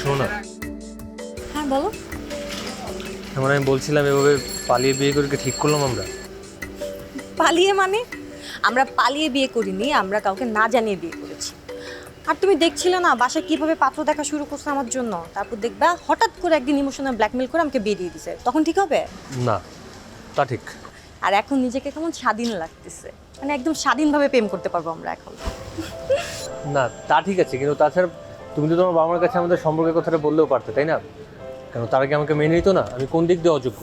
শোনো। না হ্যাঁ বলো। মানে আমি বলছিলাম এভাবে পালিয়ে বিয়ে করে ঠিক করলাম আমরা? পালিয়ে মানে? আমরা পালিয়ে বিয়ে করিনি আমরা কাউকে না জানিয়ে বিয়ে করেছি। আর তুমি দেখছিলে না বাসায় কীভাবে পাত্র দেখা শুরু করছে আমার জন্য? তারপর দেখবা হঠাৎ করে একদিন ইমোশনাল ব্ল্যাকমেল করে আমাকে বিয়ে দিয়ে দিছে। তখন ঠিক হবে? না তা ঠিক। আর এখন নিজেকে কেমন স্বাধীন লাগতেছে। মানে একদম স্বাধীনভাবে প্রেম করতে পারব আমরা এখন। না তা ঠিক আছে কিন্তু তাছাড়া তুমি তো তোমার বাবা মার কাছে আমাদের সম্পর্কের কথাটা বললেও পারতে তাই না? কেন তারা কি আমাকে মেনে নিত না? আমি কোন দিক দিয়ে অযোগ্য?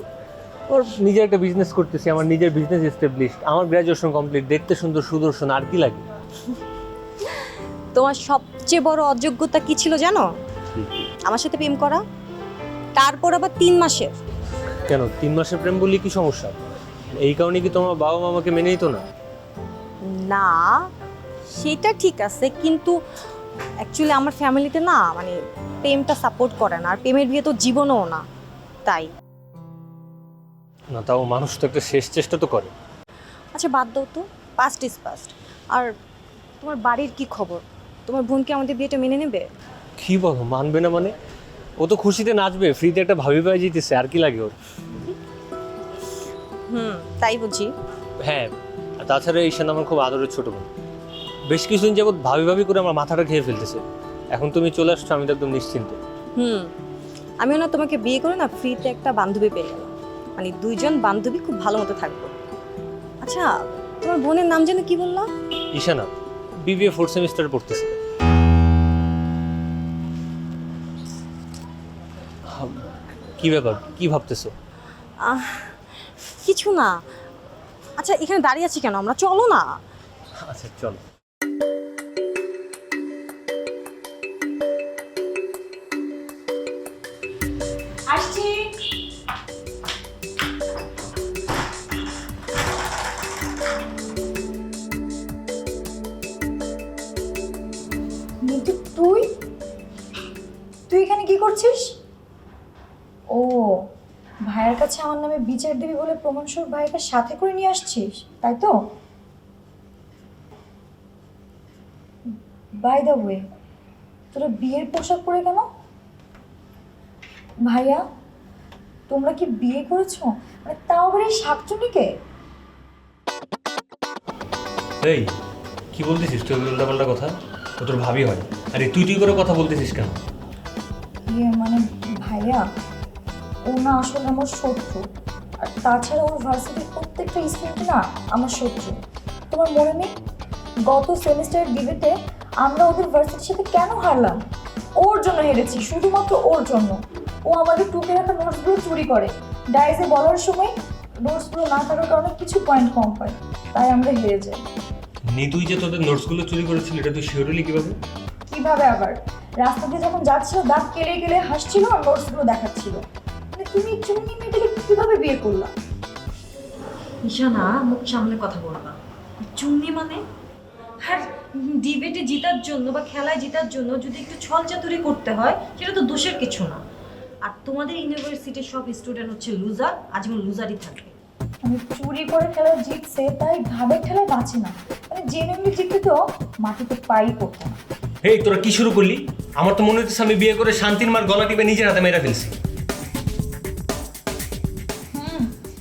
ওর নিজের একটা বিজনেস করতেছি আমার নিজের বিজনেস এস্টাবলিশড আমার গ্র্যাজুয়েশন কমপ্লিট দেখতে সুন্দর সুদর্শন আর কি লাগে? তোমার সবচেয়ে বড় অযোগ্যতা কি ছিল জানো? আমার সাথে প্রেম করা তারপর আবার তিন মাসের। কেন তিন মাসের প্রেম বললে কি সমস্যা? এই কারণে কি তোমার বাবা মা আমাকে মেনে নিত না? না সেটা ঠিক আছে কিন্তু অ্যাকচুয়ালি আমার ফ্যামিলিতে না মানে প্রেমটা সাপোর্ট করে না আর প্রেমের বিয়ে তো জীবনও না তাই। না তাও মানুষ তো একটা শেষ চেষ্টা তো করে। আচ্ছা বাদ দাও তো পাস্ট ইজ পাস্ট আর তোমার বাড়ির কি খবর? তোমার বোন কি আমাদের বিয়েটা মেনে নেবে? কি বলো মানবে না মানে? ও তো খুশিতে নাচবে ফ্রিতে একটা ভাবি পাই জিতেছে আর কি লাগে ওর? হুম তাই বুঝি। হ্যাঁ আর তাছাড়া ঈশান আমার খুব আদরের ছোট বোন। বেশ কিছুদিন যাবৎ ভাবি ভাবি করে আমার মাথাটা খেয়ে ফেলতেছে। এখন তুমি চলে আসছো আমি তো একদম নিশ্চিন্ত। হুম আমিও না তোমাকে বিয়ে করে না ফ্রিতে একটা বান্ধবী পেয়ে গেলাম। মানে দুইজন বান্ধবী খুব ভালো মতো থাকব। আচ্ছা তোমার বোনের নাম যেন কি বললাম ঈশানা বিবিএ ফোর্থ সেমিস্টার পড়তেছে। কি ব্যাপার? কি ভাবতেছো? আহ, কিছু না। আচ্ছা এখানে দাঁড়িয়ে আছি কেন? আমরা চলো না। আচ্ছা চলো। এখানে কি করছিস? ও, ভাইয়ের কাছে আমার নামে বিচার দিবি বলে প্রমাণস্বরূপ ভাইকে সাথে করে নিয়ে আসছিস, তাই তো? বাই দ্য ওয়ে তোরা বিয়ের পোশাক পরে কেন? ভাইয়া, তোমরা কি বিয়ে করেছ? মানে তাও আবার শাকচুনিকে এই, কি বলতেছিস? তুই উল্টাপাল্টা কথা? ও তোর ভাবি হয়। আরে তুই তুই করে কথা বলতেছিস কেন? ইয়ে মানে ভাইয়া ও না আসলে আমার শত্রু। আর তাছাড়া ওর ভার্সিটির প্রত্যেকটা স্টুডেন্ট না আমার শত্রু। তোমার মনে নেই? গত সেমিস্টারের ডিবেটে আমরা ওদের ভার্সিটির সাথে কেন হারলাম? ওর জন্য হেরেছি শুধুমাত্র ওর জন্য। ও আমাদের টুকে রাখা নোটসগুলো চুরি করে। ডাইজে বলার সময় নোটসগুলো না থাকার কারণে কিছু পয়েন্ট কম পায়। তাই আমরা হেরে যাই। নিতুই যে তোদের নোটসগুলো চুরি করেছিল এটা তুই শিওরলি কীভাবে? কীভাবে আবার? রাস্তা দিয়ে যখন যাচ্ছিল দাঁত কেলে কেলে হাসছিল আর নোটসগুলো দেখাচ্ছিল। মানে তুমি চুন্নি মেয়েটাকে কীভাবে বিয়ে করলা? ঈশানা মুখ সামনে কথা বলবা চুন্নি মানে? হ্যাঁ ডিবেটে জিতার জন্য বা খেলায় জিতার জন্য যদি একটু ছল চাতুরি করতে হয় সেটা তো দোষের কিছু না। আর তোমাদের ইউনিভার্সিটির সব স্টুডেন্ট হচ্ছে লুজার আজীবন লুজারই থাকবে। মানে চুরি করে খেলা জিতছে তাই ভাবের খেলায় বাঁচে না। মানে জেনুইনলি জিততে তো মাটিতে পাই করতো না তোরা কি শুরু করলি? আমার তো মনে হচ্ছে আমি বিয়ে করে শান্তির মার গলা টিপে নিজের হাতে মেরে ফেলছি।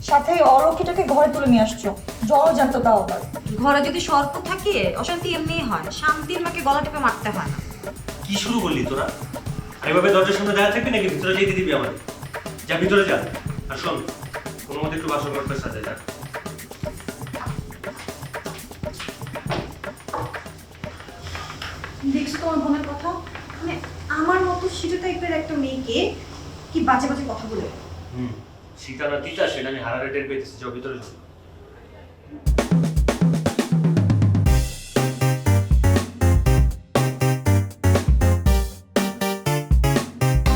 সাথে অলক্ষীটাকে ঘরে তুলে নিয়ে আসছো। জল জানতো তাও আবার। ঘরে যদি সর্প থাকে অশান্তি এমনিই হয়। শান্তির মাকে গলা টিপে মারতে হয় না। কি শুরু করলি তোরা? আর এভাবে দরজার সামনে দাঁড়িয়ে থাকবি নাকি ভিতরে যেতে দিবি আমার যা ভিতরে যা। আর শোন কোনো মতে একটু বাসর করতে সাজে যা দেখছ তোমার বোনের কথা। সিটে টাইপের একটা মেয়েকে কি বাজে বাজে কথা বলে? হুম সীতা না তিতা সেটা আমি হারারে টের পেতেছি যাও